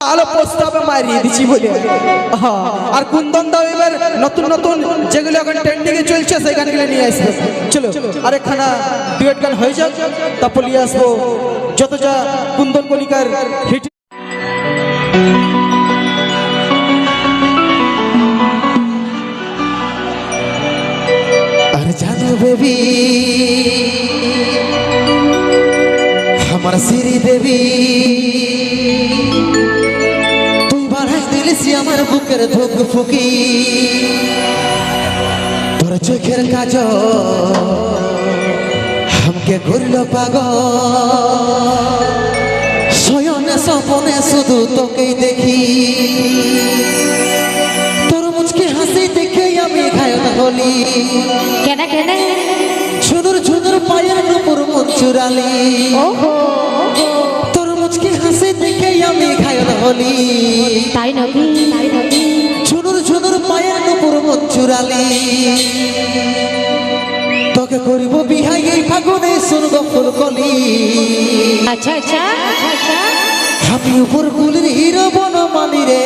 আলো প্রস্তাবে মারিয়ে দিচ্ছি বলে। হ্যাঁ, আর কুন্দন দাও এবার নতুন নতুন যেগুলো এখন ট্রেন্ডিং এ চলছে সেই গানগুলো নিয়ে আসবে। চলো আর একখানা ডুয়েট গান হয়ে যাক তারপর নিয়ে আসব যত যা কুন্দন কলিকার হিট বেবি আমার সিরি দেবী আমার বুকের ধুক ফুকি। তোর চোখের কাজ আমাকে ঘুরল পাগ শয়নে স্বপনে শুধু তোকেই দেখি। তোর মুচকে হাসি দেখে আমি ঘায়ল হলি। কেন কেন? ঝুনুর ঝুনুর পায়ের নুপুর মন চুরালি ওহো। হলি তাই নাকি? তাই নাকি ঝুনুর ঝুনুর পায়ের নুপুর মন তোকে করিব বিহাই এই ফাগুনে শুনব ফুলকলি। আচ্ছা আচ্ছা। আচ্ছা আচ্ছা আমি উপর কুলির হিরো বনমালি রে।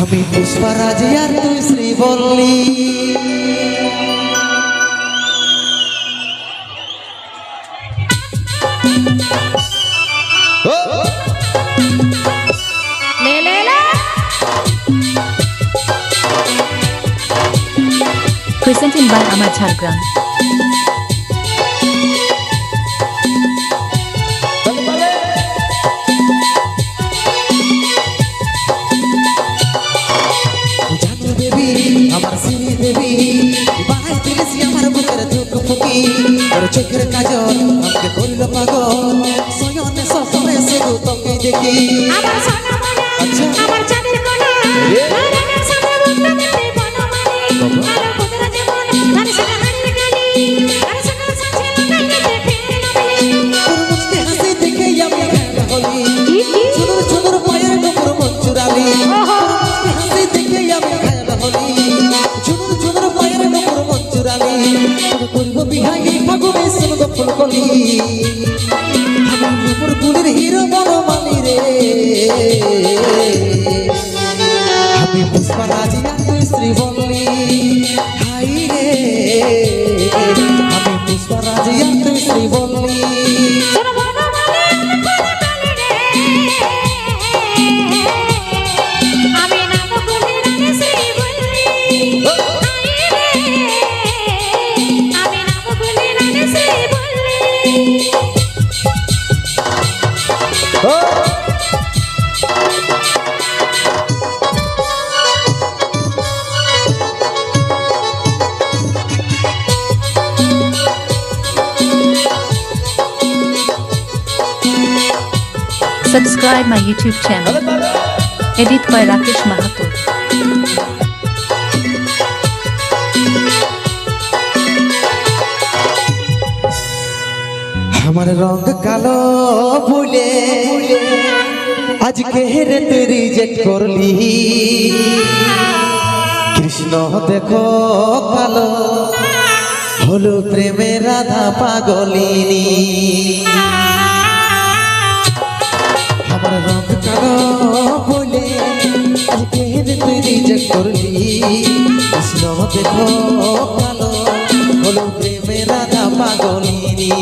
আমি পুষ্পারাজ আর তুই শ্রী বললি জানো দেবী আমার তোর চোখের কাজল আমাকে করিল পাগল সয়নে সপনে শুধু তোকে দেখি আচ্ছা। তোকে করিব এই ফাগুনে শুনব ফুলকলি আমার নুপুর কুলির হিরো বনমালি রে। আমি পুষ্পা রাজিয়া তুই Shri Subscribe my YouTube channel. Edit by Rakesh Mahato. আমার রং কালো ভুলে আজকে হেরে তুই রিজেক্ট করলি কৃষ্ণ দেখো কালো হলো প্রেমে রাধা পাগলিনী আমার রং কালো বলে আজকে হেরে তুই রিজেক্ট করলি? কৃষ্ণ দেখো কালো হলো প্রেমে রাধা পাগলিনী।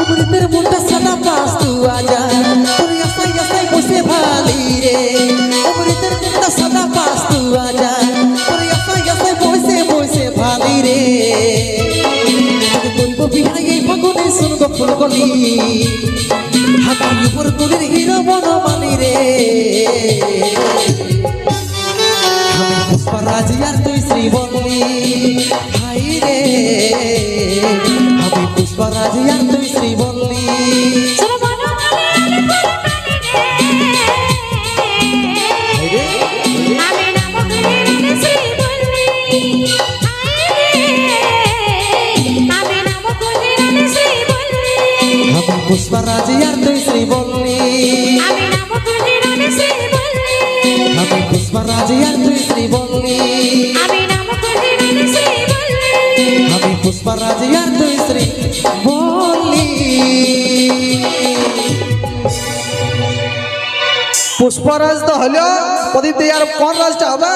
অমৃতের মনটা সাদা পাস তু তোর আসাই আসাই বসে ভালি রে। ফুলকলি হাতার উপর তুলির হিরো বনমালি রে। পুষ্পরাজ আর তুই শ্রী বললি হাই রে। আমি পুষ্পরাজি আর তুই শ্রী পুষ্পা রাজিয়ার তুই শ্রী বললি আমি পুষ্পা রাজিয়ার তুই শ্রী বললি আমি পুষ্পা রাজিয়ার তুই শ্রী বললি পুষ্পরাজ তো হলো প্রদীপ আর কোন রাজটা হবে?